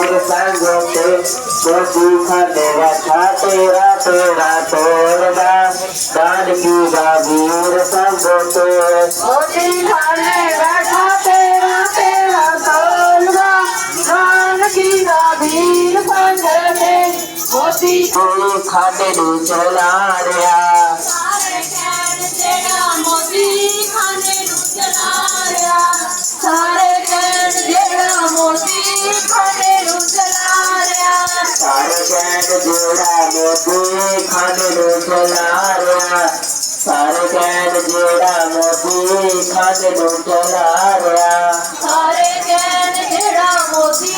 ਗੁਰ ਸੰਗ ਤੇ ਸੋਚੀ ਖਾਦੇਵਾ ਛਾ ਤੇਰਾ ਤੇਰਾ ਤੋੜਦਾ ਦਾਨ ਕੀ ਦਾ ਵੀਰ ਸੰਗ ਤੇ ਸੋਚੀ ਖਾਦੇਵਾ ਛਾ ਤੇਰਾ ਤੇਰਾ ਤੋੜਦਾ ਦਾਨ ਕੀ ਦਾ ਵੀਰ ਸੰਗ ਤੇ ਮੋਤੀ ਕੋਲ ਖਾਦੇ ਨੂੰ ਚਲਾ ਰਿਆ ਸਾਰੇ ਕਹਿਣ ਜਿਹੜਾ ਮੋਤੀ ਖਾਨੇ ਨੂੰ ਚਲਾ ਰਿਆ ਸਾਰੇ ਕਹਿਣ ਜਿਹੜਾ ਮੋਤੀ ਖਾਨੇ ਕਹਿਣ ਜਿਹੜਾ ਮੋਦੀ ਖਾਣੇ ਨੂੰ ਚਲਾ ਰਿਆ ਸਾਰੇ ਕਹਿਣ ਜਿਹੜਾ ਮੋਦੀ ਖਾਣੇ ਨੂੰ ਚਲਾ ਰਿਆ ਸਾਰੇ ਕਹਿਣ ਜਿਹੜਾ ਮੋਤੀ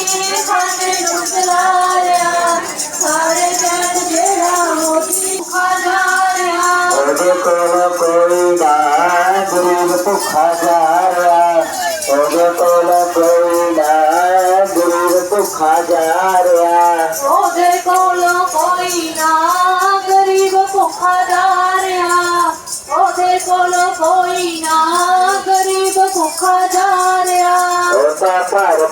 ਖਾਨੇ ਨੂੰ ਚਲਾ ਰਿਹਾ ਸਾਰੇ ਕਹਿਣ ਜਿਹੜਾ ਮੋਤੀ ਖਾ ਜਾ ਰਿਹਾ ਉਹਦੇ ਕੋਲ ਕੋਈ ਨਾ ਗਰੀਬ ਭੁੱਖਾ ਜਾ ਰਿਹਾ ਉਹਦੇ ਕੋਲ ਕੋਈ ਨਾ ਗਰੀਬ ਭੁੱਖਾ ਜਾ ਰਿਹਾ ਉਹਦੇ ਕੋਲੋਂ ਕੋਈ ਨਾ ਗਰੀਬ ਭੁੱਖਾ ਜਾ ਰਿਹਾ ਉਹਦੇ ਕੋਲੋਂ ਕੋਈ ਨਾ ਗਰੀਬ ਭੁੱਖਾ ਜਾ ਰਿਹਾ ਉਹ ਤਾਂ ਪਰ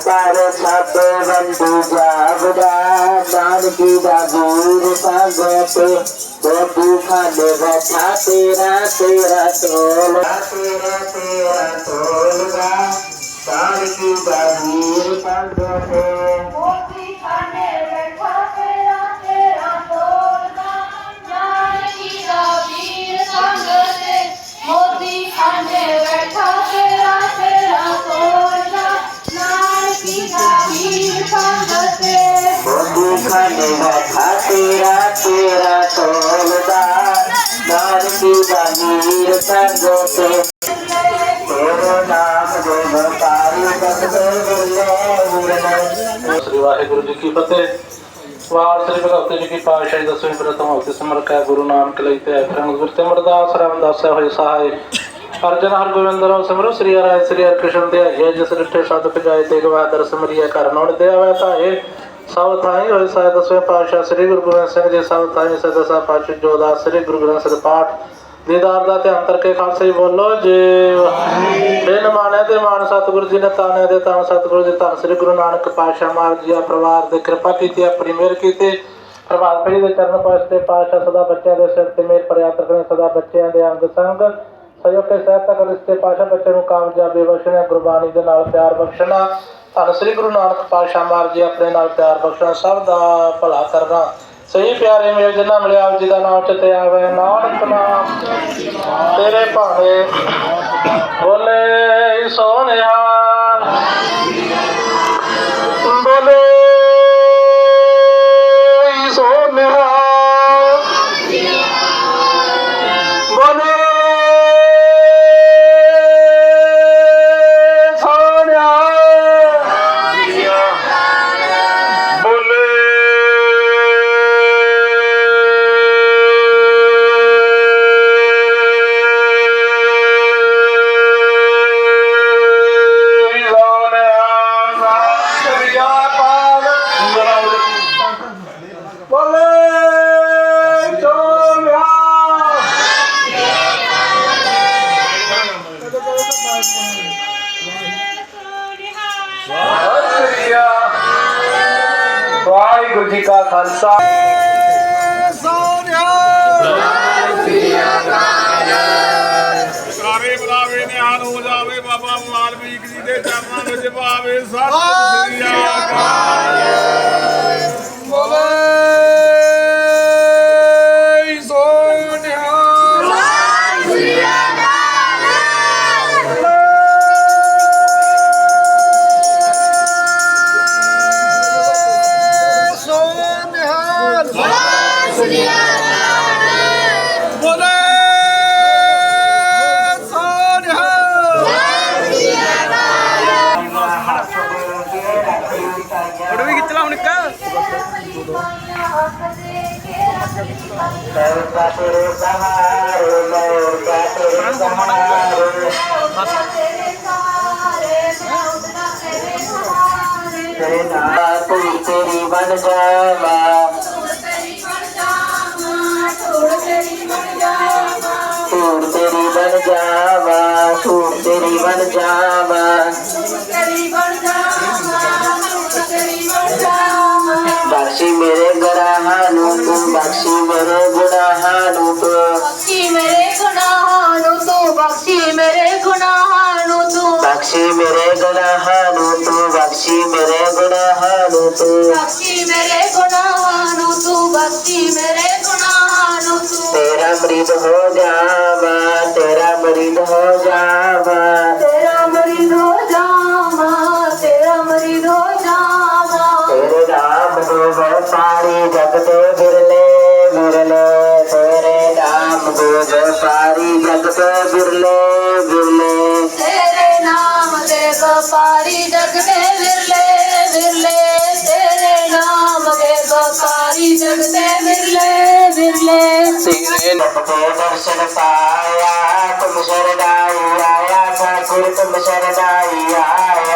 ਪਰ ਸਭ ਬੰਦੂ ਜਾਵਦਾ ਨਾਨਕੀ ਦਾ ਗੂਰ ਸੰਗ ਤੇ ਬੋਤੂ ਖਾਂਦੇ ਬੈਠਾ ਤੇਰਾ ਸ੍ਰੀ ਵਾਹਿਗੁਰੂ ਜੀ ਕੀ ਫਤਿਹ। ਵਾਰ ਸ੍ਰੀ ਭਗਵਤੀ ਜੀ ਕੀ ਪਾਤਸ਼ਾਹੀ ਦਸਵੀਂ ਪ੍ਰਥਮ ਹਫ਼ਤੇ ਸਮਰਕ ਹੈ ਗੁਰੂ ਨਾਨਕ ਲਈ ਤੇ ਫਰੰਗ ਗੁਰ ਤੇ ਮਰਦਾਸ ਰਾਮਦਾਸ ਹੋਏ ਸਹਾਇ। ਅਰਜਨ ਹਰਗੋਬਿੰਦ ਰਾਮ ਸਿਮਰੋ, ਸ੍ਰੀ ਹਰਿ ਸ੍ਰੀ ਹਰਿ ਕ੍ਰਿਸ਼ਨ ਦੇ ਹੈ ਜਿਸ ਰਿਠੇ ਸਤ ਪਜਾਏ ਤੇ ਗਵਾ ਦਰਸ ਕਰਨੋਂ ਦੇ ਆਵੇ ਧਾਏ। ਸਭ ਥਾਈ ਹੋਏ ਸਾਹਿਬ ਦਸਵੇਂ ਪਾਤਸ਼ਾਹ ਸ੍ਰੀ ਗੁਰੂ ਗੋਬਿੰਦ ਸਿੰਘ ਜੀ, ਸਭ ਥਾਈ ਸਦਸਾ ਪਾਤਸ਼ਾਹ ਜੋਦਾ ਸ੍ਰੀ ਗੁਰੂ ਗ੍ਰੰਥ ਸਾਹਿਬ ਪਾਠ ਦੀਦਾਰ ਦਾ ਧਿਆਨ ਕਰਕੇ ਖਾਲਸੇ ਜੀ ਬੋਲੋ, ਜੇ ਬਿਨ ਮਾਣੇ ਤੇ ਮਾਨ ਸਤਿਗੁਰੂ ਜੀ ਨੇ ਤਾਨੇ ਦੇ ਤਾਂ ਸਤਿਗੁਰੂ ਜੀ। ਧੰਨ ਸ੍ਰੀ ਗੁਰੂ ਨਾਨਕ ਪਾਤਸ਼ਾਹ ਮਹਾਰਾਜ ਜੀ ਆ ਪਰਿਵਾਰ ਦੇ ਕਿਰਪਾ ਕੀਤੀ, ਆਪਣੀ ਮਿਹਰ ਕੀਤੀ। ਪ੍ਰਭਾਤ ਫੇਰੀ ਦੇ ਚਰਨ ਪਾਸਤੇ ਪਾਤਸ਼ਾਹ ਸਦਾ ਬੱਚਿਆਂ ਦੇ ਸਿਰ ਤੇ ਮਿਹਰ ਭਰਿਆ ਤਰਕਣੇ ਸਦਾ ਬੱਚਿਆਂ ਦੇ ਅੰਗ ਸੰਗ। ਸਯੋਗ ਕੇ ਸਹਿਤ ਤੱਕ ਰਿਸ਼ਤੇ ਪਾਤਸ਼ਾਹ ਬੱਚੇ ਨੂੰ ਕਾਮਯਾਬੀ ਬਖਸ਼ਣਾ, ਗੁਰਬਾਣੀ ਦੇ ਨਾਲ ਪਿਆਰ ਬਖਸ਼ਣਾ। ਧੰਨ ਸ੍ਰੀ ਗੁਰੂ ਨਾਨਕ ਪਾਤਸ਼ਾਹ ਮਹਾਰਾਜ ਜੀ, ਆਪਣੇ ਨਾਲ ਪਿਆਰ ਬਖਸ਼ਣਾ, ਸਭ ਦਾ ਭਲਾ ਕਰਨਾ। ਸਹੀ ਪਿਆਰੇ ਮੇਰੇ ਜਿਨ੍ਹਾਂ ਮਿਲਿਆ ਆਪ ਜੀ ਦਾ ਨਾਮ ਚਿਤੇ ਆਵੇ। ਨਾਨਕ ਨਾਮ, ਤੇਰੇ ਭਾਣੇ ਬੋਲੇ ਸੋਨਿਆ ਬੋਲੇ ਸੋਨਿਆ ਵਾਹਿਗੁਰੂ ਜੀ ਕਾ ਖਾਲਸਾ। ਸਾਰੇ ਬੁਲਾਵੇ ਨਿਹਾਲ ਹੋ ਜਾਵੇ ਬਾਬਾ ਮਾਲਵੀਕ ਜੀ ਦੇ ਚਰਨਾਂ ਵਿੱਚ ਪਾਵੇ ਸਤਿ ਸ੍ਰੀ ਅਕਾਲ करे ना तू तेरी बन जावा तूर तेरी बन जावा तूर तेरी बन जावा बख्शी मेरे गराहानों को बख्शी मेरे गुनाहानों को ਮੇਰੇ ਗੁਨਾਹਾਂ ਨੂੰ ਤੂੰ ਬਖਸ਼ੀ ਮੇਰੇ ਗੁਨਾਹਾਂ ਨੂੰ ਤੂੰ ਬਖਸ਼ੀ ਮੇਰੇ ਗੁਨਾਹਾਂ ਨੂੰ ਤੂੰ। ਤੇਰਾ ਮਰੀਦ ਹੋ ਜਾਵਾਂ ਤੇਰਾ ਮਰੀਦ ਹੋ ਜਾਵਾਂ। ਤੇਰਾ ਮਰੀਦ ਹੋ ਜਾਵਾਂ ਤੇਰਾ ਮਰੀਦ ਹੋ ਜਾਵਾਂ। ਤੇਰੇ ਨਾਮ ਦੇ ਵਪਾਰੀ ਜਗ ਤੇ ਬਿਰਲੇ ਬਿਰਲੇ ਤੇਰੇ ਨਾਮ ਦੇ ਵਪਾਰੀ ਜਗ ਤੇ ਬਿਰਲੇ ਬਿਰਲੇ। ਤੇਰੇ ਨਾਮ ਦੇ ਵਪਾਰੀ ਜਗ ਦੇ ਵਿਰਲੇ വിരലെ വിരലെ വിരലെ ശരണത്തായ കുമ്പ ശരണായി ആയ ഠാക്കൂർ കുമ്പ ശരണായി ആയ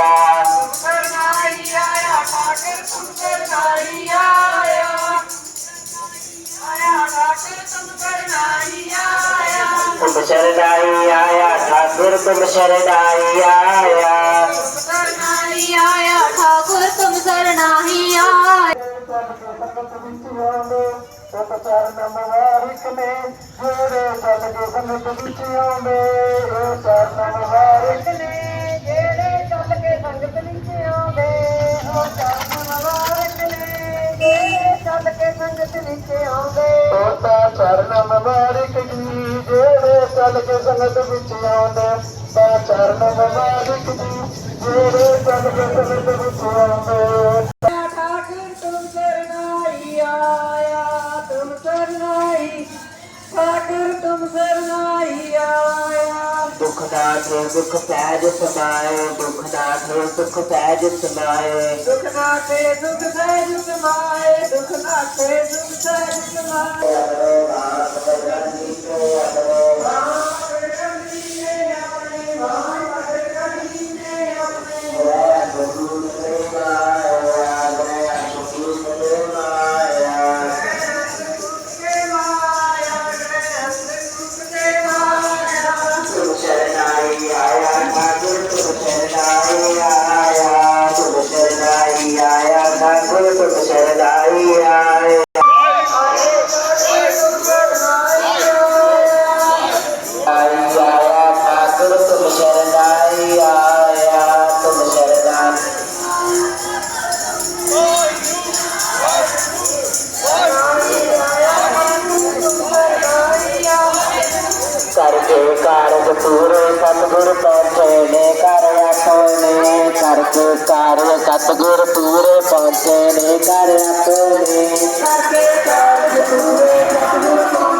तुम शरदाई आया ठाकुर तुम शरदाई आया शरणाई आया ठाकुर तुम शरणाई आया ਆਉਂਦੇ ਇੱਕ ਚਰਨ ਮੁਬਾਰਕ ਨੇ, ਜਿਹੜੇ ਚੱਲ ਕੇ ਸੰਗਤ ਵਿੱਚ ਆਉਂਦੇ ਇਹ ਚਰਨ ਮੁਬਾਰਕ ਨੇ, ਜਿਹੜੇ ਚੱਲ ਕੇ ਸੰਗਤ ਵਿੱਚ ਆਉਂਦੇ, ਉਹ ਚਰਨ ਮੁਬਾਰਕ ਨੇ, ਜਿਹੜੇ ਚੱਲ ਕੇ ਸੰਗਤ ਵਿੱਚ ਆਉਂਦੇ। ਉਹ ਤਾਂ ਚਰਨ ਮੁਬਾਰਕ ਜੀ, ਜਿਹੜੇ ਚੱਲ ਕੇ ਸੰਗਤ ਵਿੱਚ ਆਉਂਦੇ ਤਾਂ ਚਰਨ ਮੁਬਾਰਕ ਜੀ, ਜਿਹੜੇ ਚੱਲ ਕੇ ਸੰਗਤ ਵਿੱਚ ਆਉਂਦੇ ਦਾਤ ਦੁਖ ਸਹਿਜ ਸਮਾਏ ਦੁਖ ਦਾਤ ਸੁਖ ਸਹਿਜ ਸਮਾਏ ਦੁਖ ਨਾਥੇ ਦੁਖ ਸਹਿਜ ਸਮਾਏ ਦੁਖ ਨਾਥੇ ਦੁਖ ਸਹਿਜ ਸਮਾਏ ਰਾਮ ਰਾਮ ਜੀ ਕੋ ਰਾਮ ਕਾਰ ਕਸੂਰ ਸਤਗੁਰ ਪਹੁੰਚੇ ਨੇ ਕਰ ਆਪਨੇ ਕਰ ਕੇ ਕਾਰ ਸਤਗੁਰ ਪੂਰੇ ਪਹੁੰਚੇ ਨੇ ਕਰ ਆਪਨੇ ਕਰ ਕੇ ਕਾਰ ਸਤਗੁਰ ਪਹੁੰਚੇ